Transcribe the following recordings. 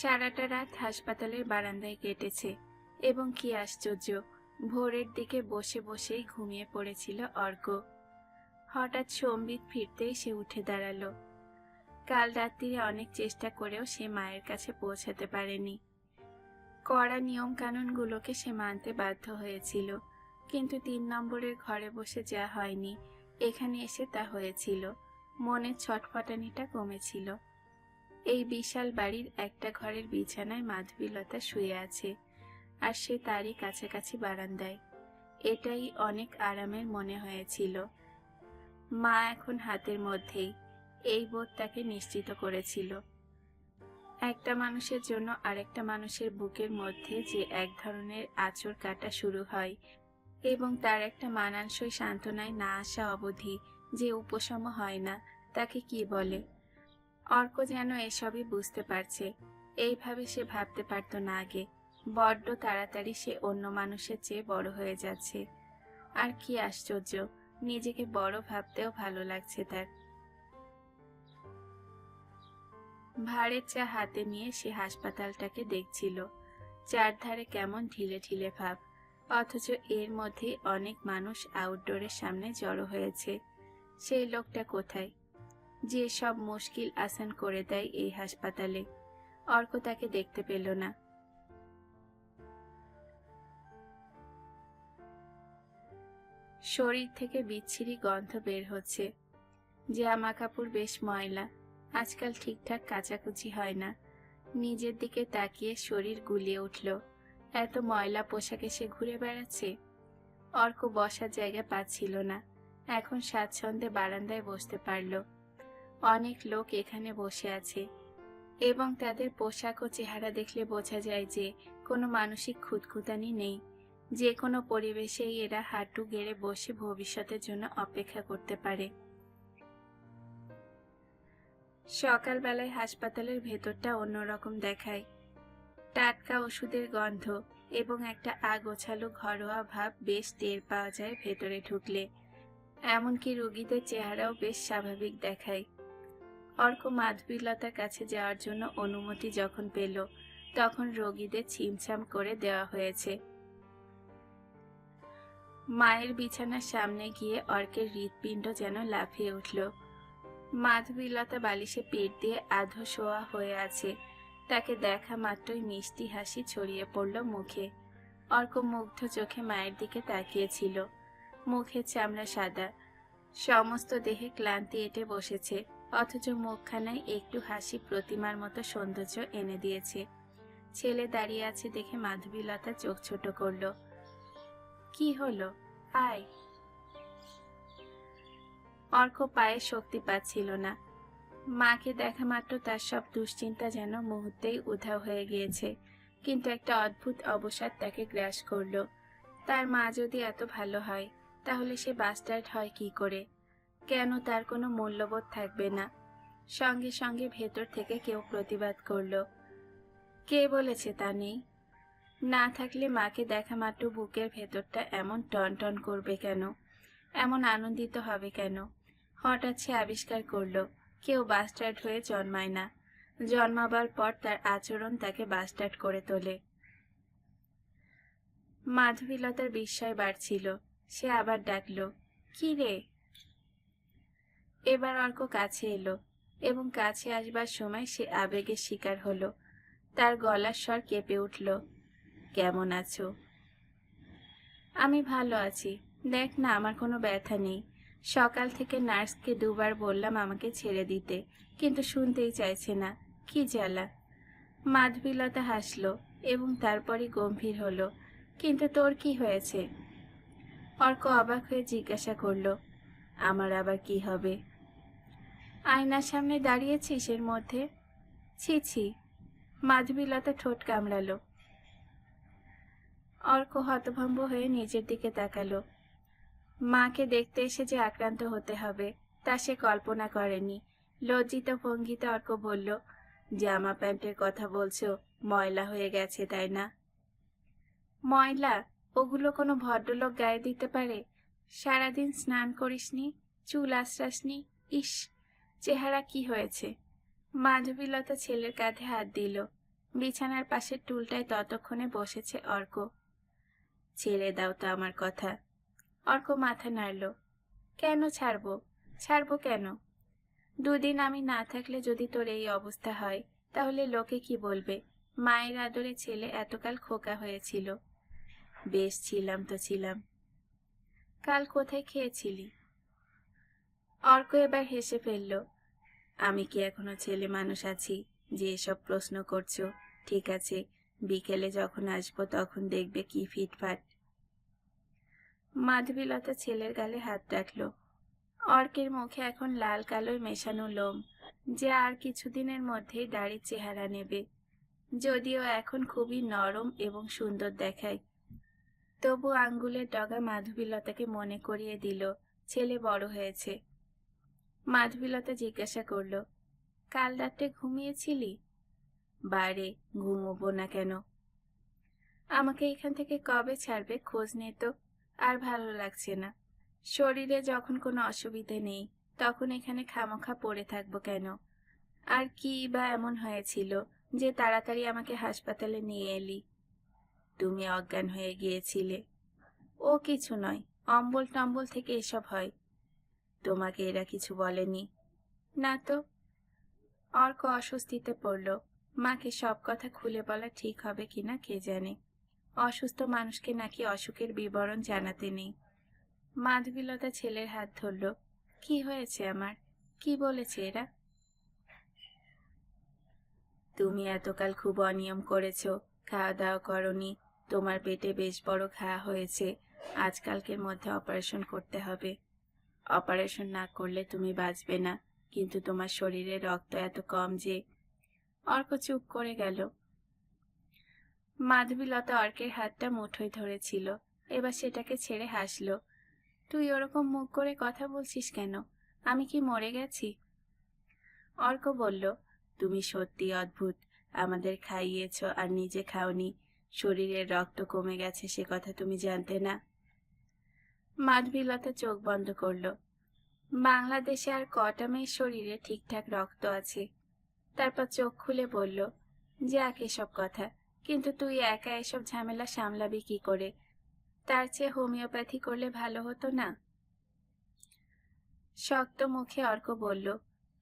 সারাটা রাত হাসপাতালের বারান্দায় কেটেছে এবং কি আশ্চর্য, ভোরের দিকে বসে বসেই ঘুমিয়ে পড়েছিল অর্ক। হঠাৎ সম্বিত ফিরতেই সে উঠে দাঁড়াল। কাল রাত্রিরে অনেক চেষ্টা করেও সে মায়ের কাছে পৌঁছাতে পারেনি। কড়া নিয়ম কানুনগুলোকে সে মানতে বাধ্য হয়েছিল, কিন্তু তিন নম্বরের ঘরে বসে যা হয়নি, এখানে এসে তা হয়েছিল। মনের ছটফটানিটা কমেছিল। এই বিশাল বাড়ির একটা ঘরের বিছানায় মাধবীলতা শুয়ে আছে, আর সে তারই কাছাকাছি বারান্দায়। এটাই অনেক আরামের মনে হয়েছিল। মা এখন হাতের মধ্যেই এই বোধ তাকে নিশ্চিত করেছিল। একটা মানুষের জন্য আরেকটা মানুষের বুকের মধ্যে যে এক ধরনের আচর কাটা শুরু হয়, এবং তার একটা মানানসই সান্ত্বনায় না আসা অবধি যে উপশম হয় না, তাকে কি বলে? অর্ক যেন এসবই বুঝতে পারছে। এইভাবে সে ভাবতে পারত না আগে। বড্ড তাড়াতাড়ি সে অন্য মানুষের চেয়ে বড় হয়ে যাচ্ছে। আর কি আশ্চর্য, নিজেকে বড় ভাবতেও ভালো লাগছে তার। ভাড়ের চা হাতে নিয়ে সে হাসপাতালটাকে দেখছিল। চারধারে কেমন ঢিলে ঢিলে ভাব, অথচ এর মধ্যে অনেক মানুষ আউটডোরের সামনে জড়ো হয়েছে। সেই লোকটা কোথায়? যে সব মুশকিল আসান করে দেয় এই হাসপাতালে। অর্ক তাকে দেখতে পেল না। শরীর থেকে বিচ্ছিরি গন্ধ বের হচ্ছে। জামা কাপড় বেশ ময়লা। আজকাল ঠিকঠাক কাচাকুচি হয় না। নিজের দিকে তাকিয়ে শরীর গুলিয়ে উঠল। এত ময়লা পোশাকে সে ঘুরে বেড়াচ্ছে? অর্ক বসার জায়গা পাচ্ছিল না। এখন স্বাচ্ছন্দ্যে বারান্দায় বসতে পারল। অনেক লোক এখানে বসে আছে এবং তাদের পোশাক ও চেহারা দেখলে বোঝা যায় যে কোনো মানসিক খুঁতখুতানি নেই। যে কোনো পরিবেশেই এরা হাঁটু গেড়ে বসে ভবিষ্যতের জন্য অপেক্ষা করতে পারে। সকালবেলায় হাসপাতালের ভেতরটা অন্যরকম দেখায়। টাটকা ওষুধের গন্ধ এবং একটা আগোছালো ঘরোয়া ভাব বেশ টের পাওয়া যায় ভেতরে ঢুকলে। এমনকি রোগীদের চেহারাও বেশ স্বাভাবিক দেখায়। অর্ক মাধবীলতার কাছে যাওয়ার জন্য অনুমতি যখন পেল, তখন রোগীদের ছিমছাম করে দেওয়া হয়েছে। মায়ের বিছানার সামনে গিয়ে অর্কের হৃৎপিণ্ড যেন লাফিয়ে উঠল। মাধবীলতা বালিশে পেট দিয়ে আধো শোয়া হয়ে আছে। তাকে দেখা মাত্রই মিষ্টি হাসি ছড়িয়ে পড়ল মুখে। অর্ক মুগ্ধ চোখে মায়ের দিকে তাকিয়েছিল। মুখের চামড়া সাদা। সমস্ত দেহে ক্লান্তি এঁটে বসেছে। অথচ মুখখানায় একটু হাসি প্রতিমার মতো সৌন্দর্য এনে দিয়েছে। ছেলে দাঁড়িয়ে আছে দেখে মাধবীলতা চোখ ছোট করল। কি হলো? আয়। অর্ক পায়ে শক্তি পাচ্ছিল না। মাকে দেখা মাত্র তার সব দুশ্চিন্তা যেন মুহূর্তেই উধাও হয়ে গিয়েছে, কিন্তু একটা অদ্ভুত অবসাদ তাকে গ্রাস করল। তার মা যদি এত ভালো হয়, তাহলে সে বাস্টার্ড হয় কি করে? কেন তার কোনো মূল্যবোধ থাকবে না? সঙ্গে সঙ্গে ভেতর থেকে কেউ প্রতিবাদ করল। কে বলেছে তা নেই। না থাকলে মাকে দেখা মাত্র বুকের ভেতরটা এমন টন টন করবে কেন? এমন আনন্দিত হবে কেন? হঠাৎ সে আবিষ্কার করল, কেউ বাস্টার্ড হয়ে জন্মায় না। জন্মাবার পর তার আচরণ তাকে বাস্টার্ড করে তোলে। মাধবীলতার বিস্ময় বাড়ছিল। সে আবার ডাকল, কি রে? এবার অর্ক কাছে এলো এবং কাছে আসবার সময় সে আবেগের শিকার হলো। তার গলার স্বর কেঁপে উঠল, কেমন আছো? আমি ভালো আছি। দেখ না, আমার কোনো ব্যথা নেই। সকাল থেকে নার্সকে দুবার বললাম আমাকে ছেড়ে দিতে, কিন্তু শুনতেই চাইছে না। কি জ্বালা? মাধবীলতা হাসলো এবং তারপরই গম্ভীর হলো, কিন্তু তোর কি হয়েছে? অর্ক অবাক হয়ে জিজ্ঞাসা করল, আমার আবার কি হবে? আয়নার সামনে দাঁড়িয়েছিস এর মধ্যে। ছি ছি, মাধবীলতা ঠোঁট কামড়ালো। অর্ক হতভম্ব হয়ে নিজের দিকে তাকালো। মাকে দেখতে এসে যে আক্রান্ত হতে হবে, তা সে কল্পনা করেনি। লজ্জিত ভঙ্গিতে অর্ক বলল, জামা প্যান্টের কথা বলছো, ময়লা হয়ে গেছে, তাই না? ময়লা? ওগুলো কোনো ভদ্রলোক গায়ে দিতে পারে? সারাদিন স্নান করিসনি, চুল আশ্রাসনি? ইস! চেহারা কি হয়েছে? মাধবীলতা ছেলের কাঁধে হাত দিল। বিছানার পাশের টুলটায় ততক্ষণে বসেছে অর্ক। ছেড়ে দাও তো আমার কথা। অর্ক মাথা নাড়ল। কেন ছাড়বো? ছাড়বো কেন? দুদিন আমি না থাকলে যদি তোর এই অবস্থা হয়, তাহলে লোকে কি বলবে? মায়ের আদরে ছেলে এতকাল খোকা হয়েছিল। বেশ ছিলাম তো ছিলাম। কাল কোথায় খেয়েছিলি? অর্ক এবার হেসে ফেলল, আমি কি এখনও ছেলে মানুষ আছি যে এসব প্রশ্ন করছ? ঠিক আছে, বিকেলে যখন আসব তখন দেখবে কি ফিটফাট। মাধবীলতা ছেলের গালে হাত রাখল। অর্কের মুখে এখন লাল কালোয় মেশানো লোম, যে আর কিছুদিনের মধ্যেই দাড়ির চেহারা নেবে। যদিও এখন খুবই নরম এবং সুন্দর দেখায়। তবু আঙ্গুলের ডগা মাধবীলতাকে মনে করিয়ে দিল, ছেলে বড় হয়েছে মাধবীলতা জিজ্ঞাসা করল, কাল রাত্রে ঘুমিয়েছিলি? বারে ঘুমোবো না কেন? আমাকে এখান থেকে কবে ছাড়বে খোঁজ নে তো, আর ভালো লাগছে না। শরীরে যখন কোনো অসুবিধে নেই, তখন এখানে খামোখা পড়ে থাকব কেন? আর কি বা এমন হয়েছিল যে তাড়াতাড়ি আমাকে হাসপাতালে নিয়ে এলি? তুমি অজ্ঞান হয়ে গিয়েছিলে। ও কিছু নয়, অম্বল টম্বল থেকে এসব হয়। তোমাকে এরা কিছু বলেনি। না তো। অর্ক অস্বস্তিতে পড়ল। মাকে সব কথা খুলে বলা ঠিক হবে কিনা কে জানে। অসুস্থ মানুষকে নাকি অসুখের বিবরণ জানাতে নেই। মাধবীলতা ছেলের হাত ধরল। কি হয়েছে আমার? কি বলেছে এরা? তুমি এতকাল খুব অনিয়ম করেছ। খাওয়া দাওয়া করনি। তোমার পেটে বেশ বড় ঘা হয়েছে। আজকালকের মধ্যে অপারেশন করতে হবে। অপারেশন না করলে তুমি বাঁচবে না। কিন্তু তোমার শরীরে রক্ত এত কম যে অর্ক চুপ করে গেল। মাধবীলতা অর্কের হাতটা মুঠোয় ধরেছিল। এবার সেটাকে ছেড়ে হাসলো। তুই ওরকম মুখ করে কথা বলছিস কেন? আমি কি মরে গেছি? অর্ক বলল, তুমি সত্যি অদ্ভুত। আমাদের খাইয়েছ আর নিজে খাওনি। শরীরের রক্ত কমে গেছে সে কথা তুমি জানতে না। মাধবীলতা চোখ বন্ধ করল। বাংলাদেশে আর কটা মেয়ের শরীরে ঠিকঠাক রক্ত আছে? তারপর চোখ খুলে বলল, যাক এসব কথা, কিন্তু তুই একা এসব ঝামেলা সামলাবি কি করে? তার চেয়ে হোমিওপ্যাথি করলে ভালো হতো না? শক্ত মুখে অর্ক বলল,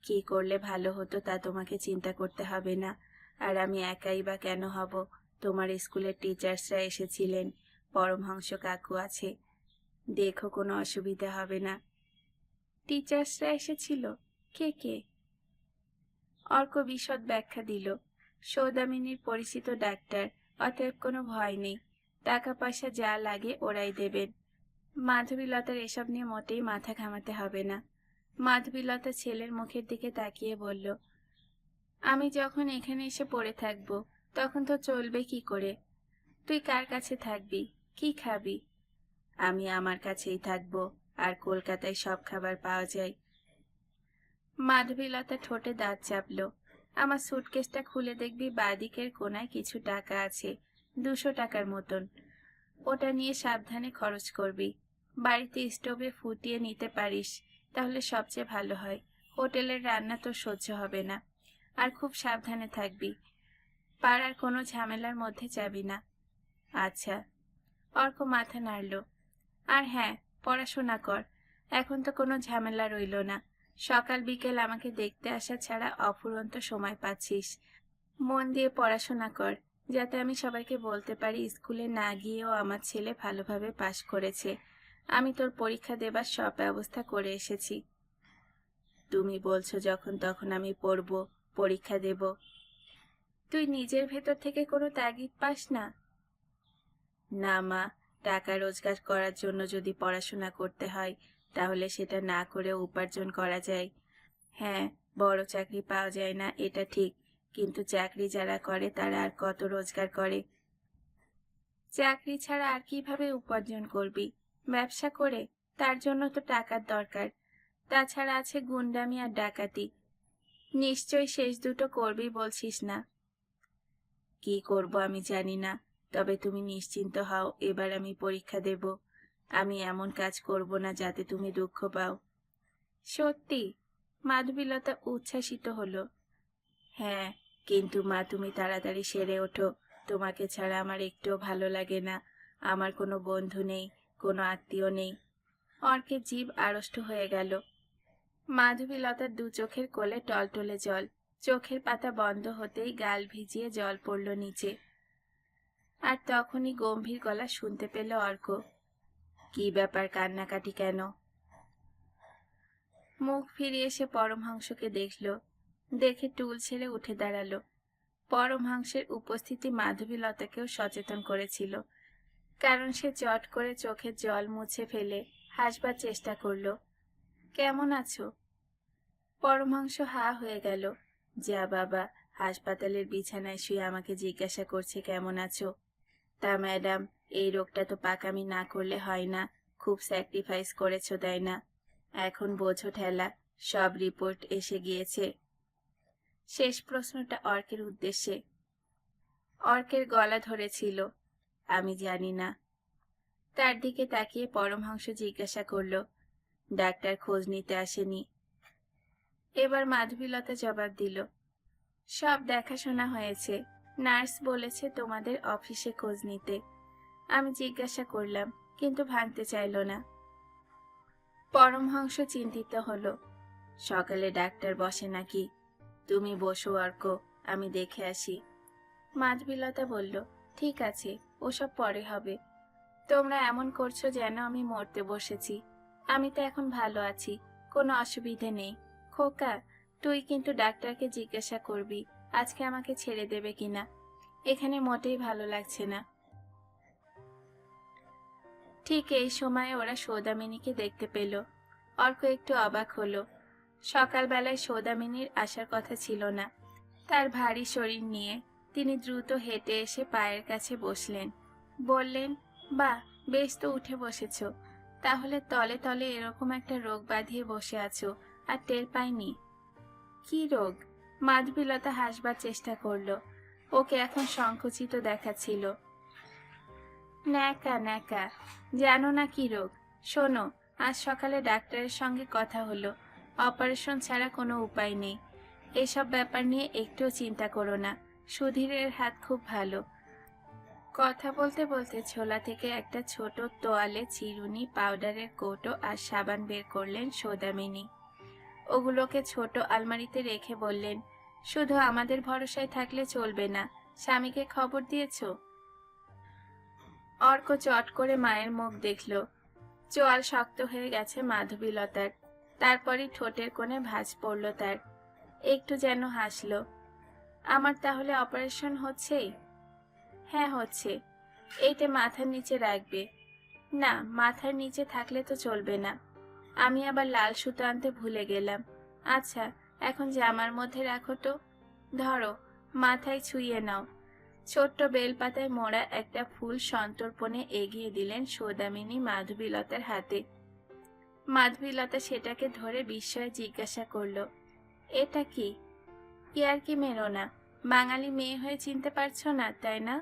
কি করলে ভালো হতো তা তোমাকে চিন্তা করতে হবে না, আর আমি একাই বা কেন হব? তোমার স্কুলের টিচার্সরা এসেছিলেন, পরমহংস কাকু আছে দেখো কোনো অসুবিধা হবে না। টিচার্সরা এসেছিল। কে কে? অর্ক বিশদ ব্যাখ্যা দিল। সৌদামিনীর পরিচিত ডাক্তার, অতএব কোনো ভয় নেই। টাকা পয়সা যা লাগে ওরাই দেবেন। মাধবীলতার এসব নিয়ে মোটেই মাথা ঘামাতে হবে না। মাধবীলতা ছেলের মুখের দিকে তাকিয়ে বলল, আমি যখন এখানে এসে পড়ে থাকব, তখন তো চলবে কি করে? তুই কার কাছে থাকবি? কি খাবি? আমি আমার কাছেই থাকব, আর কলকাতায় সব খাবার পাওয়া যায়। মাধবীলতা ঠোঁটে দাঁত চাপলো। আমার সুটকেসটা খুলে দেখবি, বাদিকের কোনায় কিছু টাকা আছে, দুশো টাকার মতন। ওটা নিয়ে সাবধানে খরচ করবি। বাড়িতে স্টোভে ফুটিয়ে নিতে পারিস, তাহলে সবচেয়ে ভালো হয়। হোটেলের রান্না তো সহ্য হবে না। আর খুব সাবধানে থাকবি। পাড়ার কোনো ঝামেলার মধ্যে যাবি না। আচ্ছা। অর্ক মাথা নাড়ল। আর হ্যাঁ পড়াশোনা কর। এখন তো কোনো ঝামেলা রইল না। সকাল বিকেল আমাকে দেখতে আসা ছাড়া অফুরন্ত সময় পাচ্ছিস। মন দিয়ে পড়াশোনা কর, যাতে আমি সবাইকে বলতে পারি স্কুলে না গিয়েও আমার ছেলে ভালোভাবে পাশ করেছে। আমি তোর পরীক্ষা দেবার সব ব্যবস্থা করে এসেছি। তুমি বলছো যখন তখন আমি পড়ব, পরীক্ষা দেব। তুই নিজের ভেতর থেকে কোনো তাগিদ পাস না? না মা টাকা রোজগার করার জন্য যদি পড়াশোনা করতে হয়, তাহলে সেটা না করে উপার্জন করা যায়। হ্যাঁ বড় চাকরি পাওয়া যায় না, এটা ঠিক, কিন্তু চাকরি যারা করে, তারা আর কত রোজগার করে? চাকরি ছাড়া আর কীভাবে উপার্জন করবি? ব্যবসা করে, তার জন্য তো টাকার দরকার। তাছাড়া আছে গুন্ডামি আর ডাকাতি। নিশ্চয় শেষ দুটো করবি বলছিস না। কি করব আমি জানি না। তবে তুমি নিশ্চিন্ত হও, এবার আমি পরীক্ষা দেব। আমি এমন কাজ করব না যাতে তুমি দুঃখ পাও। সত্যি, মাধবীলতা উচ্ছ্বাসিত হলো। হ্যাঁ কিন্তু মা, তুমি তাড়াতাড়ি সেরে ওঠো। তোমাকে ছাড়া আমার একটুও ভালো লাগে না। আমার কোনো বন্ধু নেই, কোনো আত্মীয় নেই। অর্কের জীব আড়ষ্ট হয়ে গেল। মাধবীলতার দু চোখের কোলে টলটলে জল। চোখের পাতা বন্ধ হতেই গাল ভিজিয়ে জল পড়ল নিচে। আর তখনই গম্ভীর গলা শুনতে পেল অর্ক। কি ব্যাপার কান্নাকাটি কেন? মুখ ফিরিয়ে এসে পরমহংসকে দেখল। দেখে টুল ছেড়ে উঠে দাঁড়াল। পরমহংসের উপস্থিতি মাধবীলতাকেও সচেতন করেছিল। কারণ সে চট করে চোখের জল মুছে ফেলে হাসবার চেষ্টা করল। কেমন আছো? পরমহংস হা হয়ে গেল। যা বাবা, হাসপাতালের বিছানায় শুয়ে আমাকে জিজ্ঞাসা করছে কেমন আছো? তা, ম্যাডাম, এই রোগটা তো পাকামি না করলে হয় না। খুব স্যাক্রিফাইস করেছ, তাই না? এখন বোঝো ঠেলা, সব রিপোর্ট এসে গিয়েছে। শেষ প্রশ্নটা অর্কের উদ্দেশ্যে। অর্কের গলা ধরেছিল, আমি জানি না। তার দিকে তাকিয়ে পরমহংস জিজ্ঞাসা করল, ডাক্তার খোঁজ নিতে আসেনি। এবার মাধবীলতা জবাব দিল, সব দেখাশোনা হয়েছে। নার্স বলেছে তোমাদের অফিসে খোঁজ নিতে। আমি জিজ্ঞাসা করলাম, কিন্তু ভাঙতে চাইল না। পরমহংস চিন্তিত হলো। সকালে ডাক্তার বসে নাকি? তুমি বসো, অর্ক, আমি দেখে আসি। মাধবীলতা বলল, ঠিক আছে, ওসব পরে হবে। তোমরা এমন করছ যেন আমি মরতে বসেছি। আমি তো এখন ভালো আছি, কোনো অসুবিধে নেই। খোকা, তুই কিন্তু ডাক্তারকে জিজ্ঞাসা করবি। আজকে আমাকে ছেড়ে দেবে কিনা? এখানে মোটেই ভালো লাগছে না। ঠিক এই সময় ওরা সৌদামিনীকে দেখতে পেল। অর্ক একটু অবাক হলো। সকালবেলায় সৌদামিনীর আসার কথা ছিল না। তার ভারী শরীর নিয়ে তিনি দ্রুত হেঁটে এসে পায়ের কাছে বসলেন। বললেন বা বেশ তো উঠে বসেছ। তাহলে তলে তলে এরকম একটা রোগ বাঁধিয়ে বসে আছো, আর টের পাইনি? কি রোগ? মাধবীলতা হাসবার চেষ্টা করল। ওকে এখন সংকুচিত দেখাচ্ছিল। ন্যাকা ন্যাকা, জানো না কি রোগ? শোনো, আজ সকালে ডাক্তারের সঙ্গে কথা হলো। অপারেশন ছাড়া কোনো উপায় নেই। এসব ব্যাপার নিয়ে একটুও চিন্তা করো না। সুধীরের হাত খুব ভালো। কথা বলতে বলতে ছোলা থেকে একটা ছোট তোয়ালে চিরুনি, পাউডারের কৌটো আর সাবান বের করলেন সৌদামিনী। ওগুলোকে ছোট আলমারিতে রেখে বললেন শুধু আমাদের ভরসায় থাকলে চলবে না। স্বামীকে খবর দিয়েছ? অর্ক চট করে মায়ের মুখ দেখল। চোয়াল শক্ত হয়ে গেছে মাধবীলতার। তারপরই ঠোঁটের কোণে ভাঁজ পড়ল তার। একটু যেন হাসল। আমার তাহলে অপারেশন হচ্ছেই? হ্যাঁ হচ্ছে। এইটা মাথার নিচে রাখবে। না, মাথার নিচে থাকলে তো চলবে না। আমি আবার লাল সুতো আনতে ভুলে গেলাম। আচ্ছা এখন জামার মধ্যে রাখো তো। ধরো, মাথায় ছুঁয়ে নাও। ছোট্ট বেলপাতায় মোড়া একটা ফুল সন্তর্পণে এগিয়ে দিলেন সৌদামিনী মাধবীলতার হাতে। মাধবীলতা সেটাকে ধরে বিস্ময়ে জিজ্ঞাসা করল, এটা কি? ইয়ার কি মেরো না? বাঙালি মেয়ে হয়ে চিনতে পারছ না, তাই না?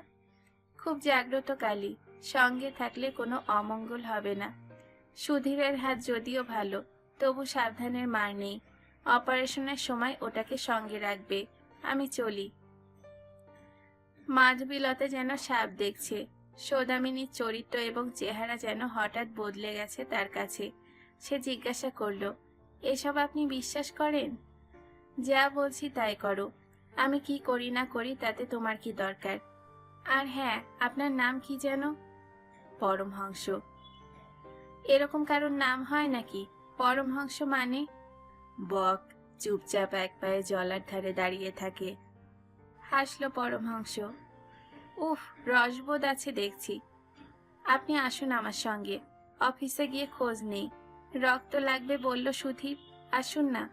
খুব জাগ্রত কালী, সঙ্গে থাকলে কোনো অমঙ্গল হবে না। সুধীরের হাত যদিও ভালো, তবু সাবধানের মার নেই। অপারেশনের সময় ওটাকে সঙ্গে রাখবে। আমি চলি। মাধবীলতা যেন সাপ দেখছে। সৌদামিনীর চরিত্র এবং চেহারা যেন হঠাৎ বদলে গেছে তার কাছে। সে জিজ্ঞাসা করল, এসব আপনি বিশ্বাস করেন? যা বলছি তাই করো। আমি কি করি না করি তাতে তোমার কি দরকার? আর হ্যাঁ আপনার নাম কি যেন? পরমহংস। এরকম কারোর নাম হয় নাকি? পরমহংস মানে? বক চুপচাপ এক পায়ে জলার ধারে দাঁড়িয়ে থাকে। হাসলো পরমহংস। উফ, রসবোধ আছে দেখছি। আপনি আসুন আমার সঙ্গে। অফিসে গিয়ে খোঁজ নেই। রক্ত লাগবে বলল সুধীর, আসুন না।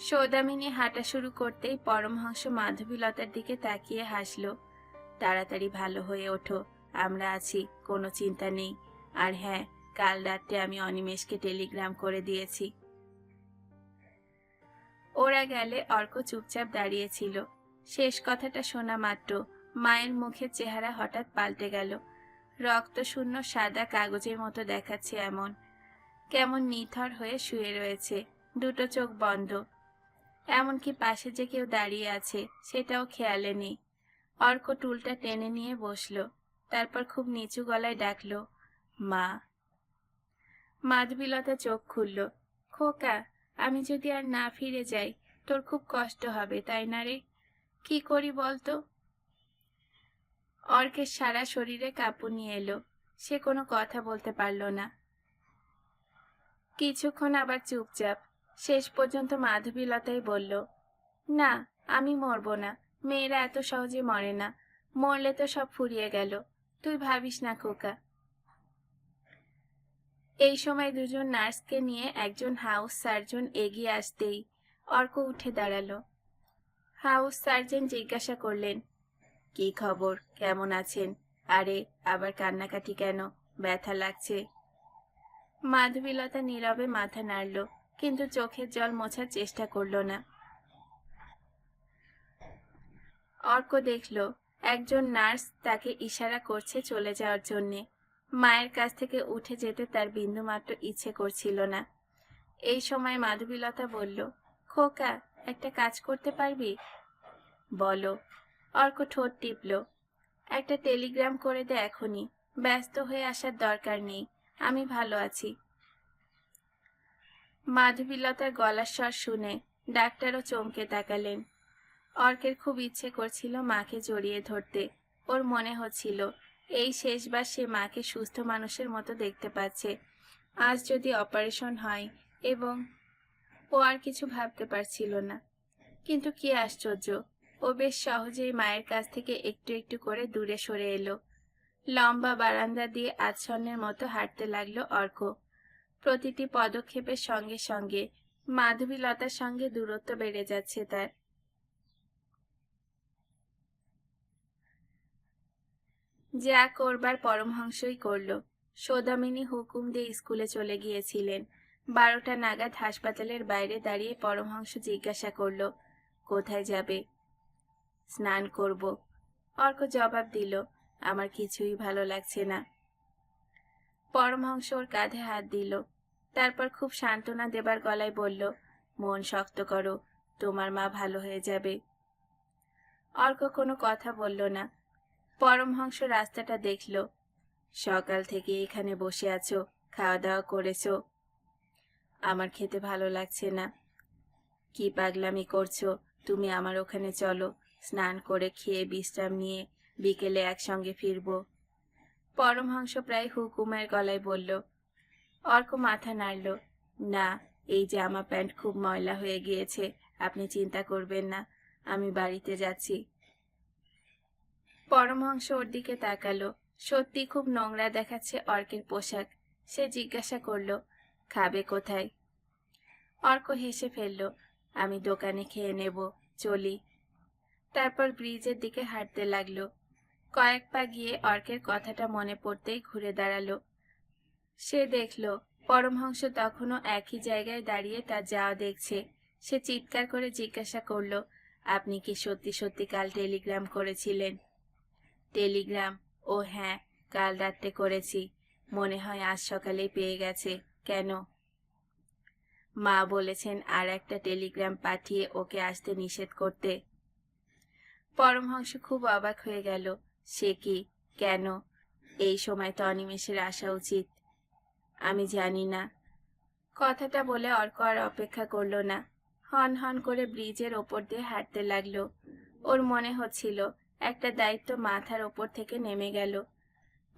সৌদামিনী হাঁটা শুরু করতেই পরমহংস মাধবীলতার দিকে তাকিয়ে হাসল। তাড়াতাড়ি ভালো হয়ে ওঠো, আমরা আছি, কোনো চিন্তা নেই। আর হ্যাঁ কাল রাত্রে আমি অনিমেষকে টেলিগ্রাম করে দিয়েছি। ওরা গেলে অর্ক চুপচাপ দাঁড়িয়েছিল। শেষ কথাটা শোনা মাত্র মায়ের মুখের চেহারা হঠাৎ পাল্টে গেল। রক্ত শূন্য সাদা কাগজের মতো দেখাচ্ছে এমন। কেমন নিথর হয়ে শুয়ে রয়েছে। দুটো চোখ বন্ধ। এমনকি পাশে যে কেউ দাঁড়িয়ে আছে, সেটাও খেয়ালে নেই। অর্ক টুলটা টেনে নিয়ে বসল। তারপর খুব নিচু গলায় ডাকলো, মা। মাধবীলতা চোখ খুলল। খোকা, আমি যদি আর না ফিরে যাই, তোর খুব কষ্ট হবে, তাই না রে? কি করি বলতো? অর্কের সারা শরীরে কাঁপুনি এলো। সে কোনো কথা বলতে পারল না। কিছুক্ষণ আবার চুপচাপ। শেষ পর্যন্ত মাধবীলতাই বলল, না, আমি মরব না। মেয়েরা এত সহজে মরে না। মরলে তো সব ফুরিয়ে গেল। তুই ভাবিস না খোকা এই সময় দুজন নার্সকে নিয়ে একজন হাউস সার্জন এগিয়ে আসতেই অর্ক উঠে দাঁড়াল। হাউস সার্জন জিজ্ঞাসা করলেন, কি খবর? কেমন আছেন? আরে, আবার কান্নাকাটি কেন? ব্যথা লাগছে? মাধবীলতা নীরবে মাথা নাড়ল, কিন্তু চোখের জল মোছার চেষ্টা করল না। অর্ক দেখল, একজন নার্স তাকে ইশারা করছে চলে যাওয়ার জন্যে। মায়ের কাছ থেকে উঠে যেতে তার বিন্দুমাত্র ইচ্ছে করছিল না। এই সময় মাধবীলতা বলল, খোকা, একটা কাজ করতে পারবি? বলো। অর্ক ঠোঁট টিপল। একটা টেলিগ্রাম করে দে এখনই। ব্যস্ত হয়ে আসার দরকার নেই। আমি ভালো আছি। মাধবীলতার গলার স্বর শুনে ডাক্তারও চমকে তাকালেন। অর্কের খুব ইচ্ছে করছিল মাকে জড়িয়ে ধরতে। ওর মনে হচ্ছিল এই শেষবার সে মাকে সুস্থ মানুষের মতো দেখতে পাচ্ছে। আজ যদি অপারেশন হয় এবং ও আর কিছু ভাবতে পারছিল না। কিন্তু কি আশ্চর্য, ও বেশ সহজেই মায়ের কাছ থেকে একটু একটু করে দূরে সরে এলো। লম্বা বারান্দা দিয়ে আচ্ছন্নের মতো হাঁটতে লাগল অর্ক। প্রতিটি পদক্ষেপের সঙ্গে সঙ্গে মাধবীলতার সঙ্গে দূরত্ব বেড়ে যাচ্ছে তার। যা করবার পরমহংসই করল। সৌদামিনী হুকুম দিয়ে স্কুলে চলে গিয়েছিলেন। বারোটা নাগাদ হাসপাতালের বাইরে দাঁড়িয়ে পরমহংস জিজ্ঞাসা করল, কোথায় যাবে? স্নান করব। অর্ক জবাব দিল, আমার কিছুই ভালো লাগছে না। পরমহংস ওর কাঁধে হাত দিল, তারপর খুব সান্ত্বনা দেবার গলায় বলল, মন শক্ত করো, তোমার মা ভালো হয়ে যাবে। অর্ক কোনো কথা বলল না পরমহংস রাস্তাটা দেখল। সকাল থেকে এখানে বসে আছো খাওয়া দাওয়া করেছ। আমার খেতে ভালো লাগছে না। কি পাগলামি করছ? তুমি আমার ওখানে চলো, স্নান করে খেয়ে বিশ্রাম নিয়ে বিকেলে একসঙ্গে ফিরবো। পরমহংস প্রায় হুকুমের গলায় বলল, অর্ক মাথা নাড়ল, না, এই জামা প্যান্ট খুব ময়লা হয়ে গিয়েছে, আপনি চিন্তা করবেন না, আমি বাড়িতে যাচ্ছি। পরমহংস ওর দিকে তাকালো। সত্যি খুব নোংরা দেখাচ্ছে অর্কের পোশাক। সে জিজ্ঞাসা করল, খাবে কোথায়? অর্ক হেসে ফেলল, আমি দোকানে খেয়ে নেব, চলি। তারপর ব্রিজের দিকে হাঁটতে লাগল। কয়েক পা গিয়ে অর্কের কথাটা মনে পড়তেই ঘুরে দাঁড়াল। সে দেখল, পরমহংস তখনও একই জায়গায় দাঁড়িয়ে তার যাওয়া দেখছে। সে চিৎকার করে জিজ্ঞাসা করল, আপনি কি সত্যি সত্যি কাল টেলিগ্রাম করেছিলেন? টেলিগ্রাম। ও হ্যাঁ কাল রাত্রে করেছি। মনে হয় আজ সকালেই পেয়ে গেছে। কেন? মা বলেছেন আর একটা টেলিগ্রাম পাঠিয়ে ওকে আসতে নিষেধ করতে। পরমহংস খুব অবাক হয়ে গেল। সে কি? কেন? এই সময় তো অনিমেষের আসা উচিত। আমি জানি না। কথাটা বলে অর্ক আর অপেক্ষা করল না। হন হন করে ব্রিজের ওপর দিয়ে হাঁটতে লাগল। ওর মনে হচ্ছিল একটা দায়িত্ব মাথার ওপর থেকে নেমে গেল।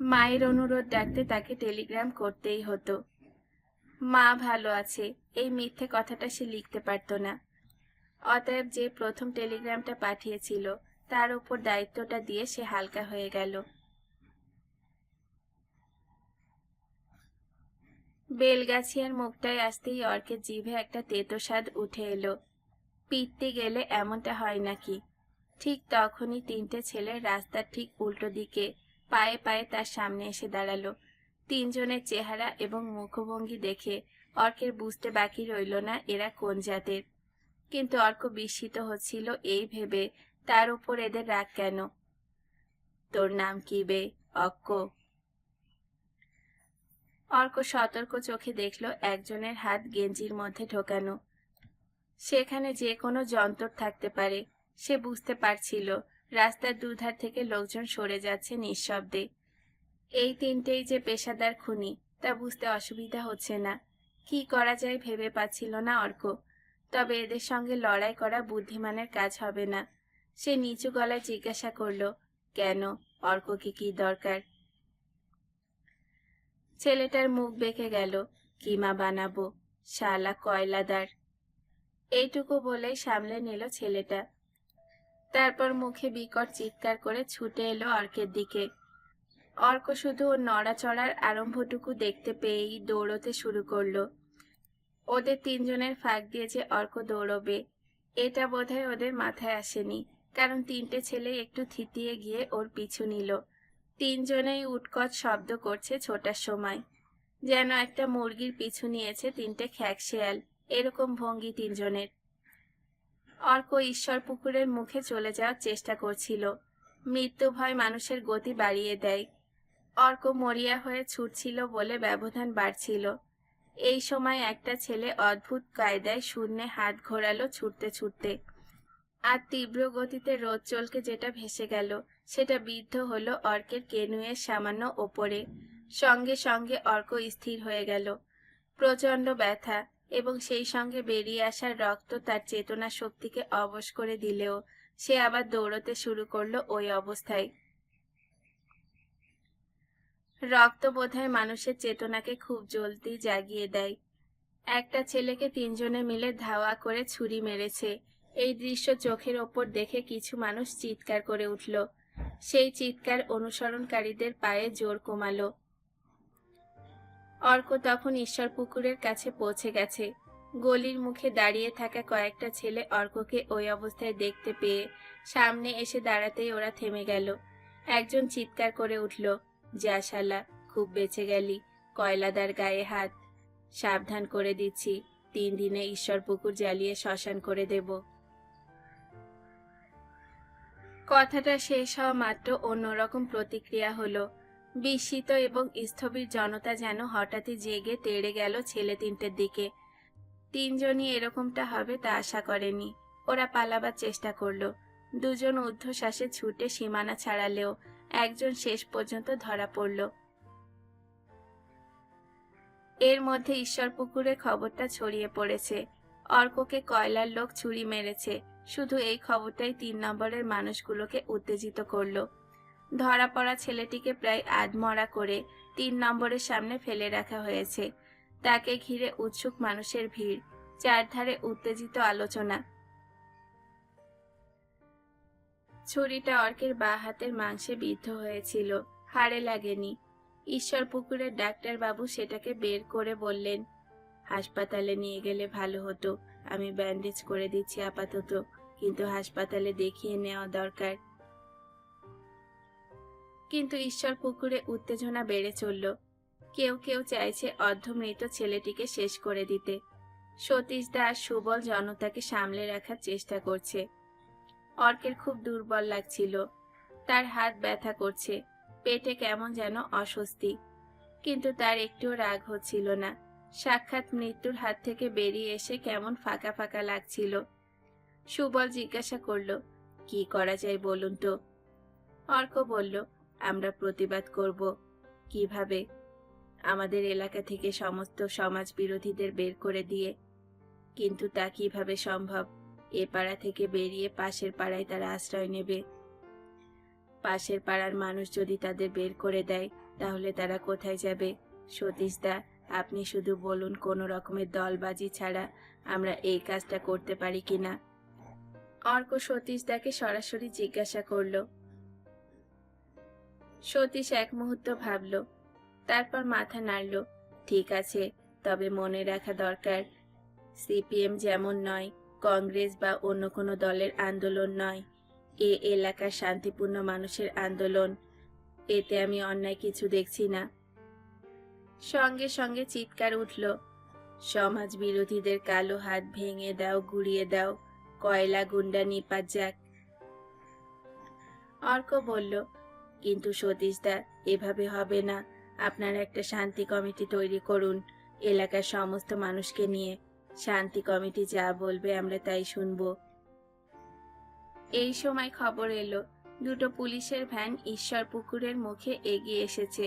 মায়ের অনুরোধ ডাকতে তাকে টেলিগ্রাম করতেই হতো। মা ভালো আছে, এই মিথ্যে কথাটা সে লিখতে পারত না। অতএব যে প্রথম টেলিগ্রামটা পাঠিয়েছিল, তার উপর দায়িত্বটা দিয়ে সে হালকা হয়ে গেল। বেলগাছিয়ার মুখটায় আসতেই অর্কের জিভে একটা তেতো স্বাদ উঠে এলো। পিটতে গেলে এমনটা হয় নাকি? ঠিক তখনই তিনটে ছেলে রাস্তার ঠিক উল্টো দিকে পায়ে পায়ে তার সামনে এসে দাঁড়াল। তিনজনের চেহারা এবং মুখভঙ্গি দেখে অর্কের বুঝতে বাকি রইল না এরা কোন জাতের। কিন্তু অর্ক বিস্মিত হচ্ছিল এই ভেবে, তার উপর এদের রাগ কেন? তোর নাম কি বে, অক্ক? অর্ক সতর্ক চোখে দেখল একজনের হাত গেঞ্জির মধ্যে ঢোকানো। সেখানে যে কোনো যন্ত্র থাকতে পারে। সে বুঝতে পারছিল। রাস্তার দুধার থেকে লোকজন সরে যাচ্ছে নিঃশব্দে। এই তিনটেই যে পেশাদার খুনি, তা বুঝতে অসুবিধা হচ্ছে না। কি করা যায় ভেবে পাচ্ছিল না অর্ক। তবে এদের সঙ্গে লড়াই করা বুদ্ধিমানের কাজ হবে না। সে নিচু গলায় জিজ্ঞাসা করল, কেন? অর্ককে কি দরকার? ছেলেটার মুখ বেঁকে গেল, কিমা বানাবো, শালা কয়লাদার। এইটুকু বলেই সামলে নিল ছেলেটা। তারপর মুখে বিকট চিৎকার করে ছুটে এলো অর্কের দিকে। অর্ক শুধু ওর নড়াচড়ার আরম্ভটুকু দেখতে পেয়েই দৌড়তে শুরু করল। ওদের তিনজনের ফাঁক দিয়ে যে অর্ক দৌড়বে, এটা বোধহয় ওদের মাথায় আসেনি, কারণ তিনটে ছেলে একটু থিতিয়ে গিয়ে ওর পিছু নিল। তিনজনেই উৎকট শব্দ করছে ছোটার সময়। যেন একটা মুরগির পিছু নিয়েছে তিনটে খ্যাক শেয়াল, এরকম ভঙ্গি তিনজনের। অর্ক ঈশ্বর পুকুরের মুখে চলে যাওয়ার চেষ্টা করছিল। মৃত্যু ভয় মানুষের গতি বাড়িয়ে দেয়। অর্ক মরিয়া হয়ে ছুটছিল বলে ব্যবধান বাড়ছিল। এই সময় একটা ছেলে অদ্ভুত কায়দায় শূন্যে হাত ঘোরালো ছুটতে ছুটতে। আর তীব্র গতিতে রোদ চলকে যেটা ভেসে গেল, সেটা বিদ্ধ হলো অর্কের কেনুয়ের সামান্য ওপরে। সঙ্গে সঙ্গে অর্ক স্থির হয়ে গেল। প্রচণ্ড ব্যথা এবং সেই সঙ্গে বেরিয়ে আসা রক্ত তার চেতনা শক্তিকে অবশ করে দিলেও সে আবার দৌড়তে শুরু করল ওই অবস্থায়। রক্ত বোধহয় মানুষের চেতনাকে খুব জলদি জাগিয়ে দেয়। একটা ছেলেকে তিনজনে মিলে ধাওয়া করে ছুরি মেরেছে। এই দৃশ্য চোখের ওপর দেখে কিছু মানুষ চিৎকার করে উঠল। সেই চিৎকার অনুসরণকারীদের পায়ে জোর কমালো। অর্ক তখন ঈশ্বর পুকুরের কাছে পৌঁছে গেছে। গলির মুখে দাঁড়িয়ে থাকা কয়েকটা ছেলে অর্ককে ওই অবস্থায় দেখতে পেয়ে সামনে এসে দাঁড়াতেই ওরা থেমে গেল। একজন চিৎকার করে উঠল শালা, খুব বেঁচে গেলি, কয়লাদার গায়ে হাত। সাবধান করে দিচ্ছি, তিন দিনে ঈশ্বর পুকুর জ্বালিয়ে শ্মশান করে দেব। কথাটা শেষ হওয়া মাত্র অন্যরকম প্রতিক্রিয়া হলো বিস্মিত এবং স্থবির জনতা যেন হঠাৎই জেগে তেড়ে গেল ছেলে তিনটের দিকে। তিনজনই এরকমটা হবে তা আশা করেনি। ওরা পালাবার চেষ্টা করল। দুজন ঊর্ধ্বশ্বাসে ছুটে সীমানা ছাড়ালেও একজন শেষ পর্যন্ত ধরা পড়ল। এর মধ্যে ঈশ্বর পুকুরে খবরটা ছড়িয়ে পড়েছে। অর্ককে কয়লার লোক ছুরি মেরেছে। শুধু এই খবরটাই তিন নম্বরের মানুষগুলোকে উত্তেজিত করল। ধরা পড়া ছেলেটিকে প্রায় আধমরা করে তিন নম্বরের সামনে ফেলে রাখা হয়েছে। তাকে ঘিরে উৎসুক মানুষের ভিড়, চারধারে উত্তেজিত আলোচনা। ছুরিটা অর্কের বা হাতের মাংসে বিদ্ধ হয়েছিল, হাড়ে লাগেনি। ঈশ্বর পুকুরের ডাক্তার বাবু সেটাকে বের করে বললেন, হাসপাতালে নিয়ে গেলে ভালো হতো। আমি ব্যান্ডেজ করে দিচ্ছি আপাতত, কিন্তু হাসপাতালে দেখিয়ে নেওয়া দরকার। কিন্তু ঈশ্বর পুকুরে উত্তেজনা বেড়ে চলল। কেউ কেউ চাইছে অর্ধমৃত ছেলেটিকে শেষ করে দিতে। সতীশ দাস সুবল জনতাকে সামলে রাখার চেষ্টা করছে। অর্কের খুব দুর্বল লাগছিল। তার হাত ব্যথা করছে। পেটে কেমন যেন অস্বস্তি। কিন্তু তার একটুও রাগ হচ্ছিল না। সাক্ষাৎ মৃত্যুর হাত থেকে বেরিয়ে এসে কেমন ফাঁকা ফাঁকা লাগছিল। সুবল জিজ্ঞাসা করল, কি করা যায় বলুন তো? অর্ক বলল আমরা প্রতিবাদ করব। কীভাবে? আমাদের এলাকা থেকে সমস্ত সমাজ বিরোধীদের বের করে দিয়ে। কিন্তু তা কীভাবে সম্ভব? এ পাড়া থেকে বেরিয়ে পাশের পাড়ায় তারা আশ্রয় নেবে। পাশের পাড়ার মানুষ যদি তাদের বের করে দেয়, তাহলে তারা কোথায় যাবে? সতীশ দা, আপনি শুধু বলুন কোনো রকমের দলবাজি ছাড়া আমরা এই কাজটা করতে পারি কিনা? অর্ক সতীশ দাকে সরাসরি জিজ্ঞাসা করল। সতীশ এক মুহূর্ত ভাবল, তারপর মাথা নাড়ল, ঠিক আছে, তবে মনে রাখা দরকার। সিপিএম যেমন নয়, কংগ্রেস বা অন্য কোনো দলের আন্দোলন নয়। এ এলাকার শান্তিপূর্ণ মানুষের আন্দোলন। এতে আমি অন্যায় কিছু দেখছি না। সঙ্গে সঙ্গে চিৎকার উঠল, সমাজ বিরোধীদের কালো হাত ভেঙে দাও, গুড়িয়ে দাও, কয়লা গুন্ডা নিপাত যাক। অর্ক বলল কিন্তু সতীশদা, এভাবে হবে না। আপনার একটা শান্তি কমিটি তৈরি করুন, এলাকার সমস্ত মানুষকে নিয়ে। শান্তি কমিটি যা বলবে আমরা তাই শুনব। এই সময় খবর এলো, দুটো পুলিশের ভ্যান ঈশ্বর পুকুরের মুখে এগিয়ে এসেছে।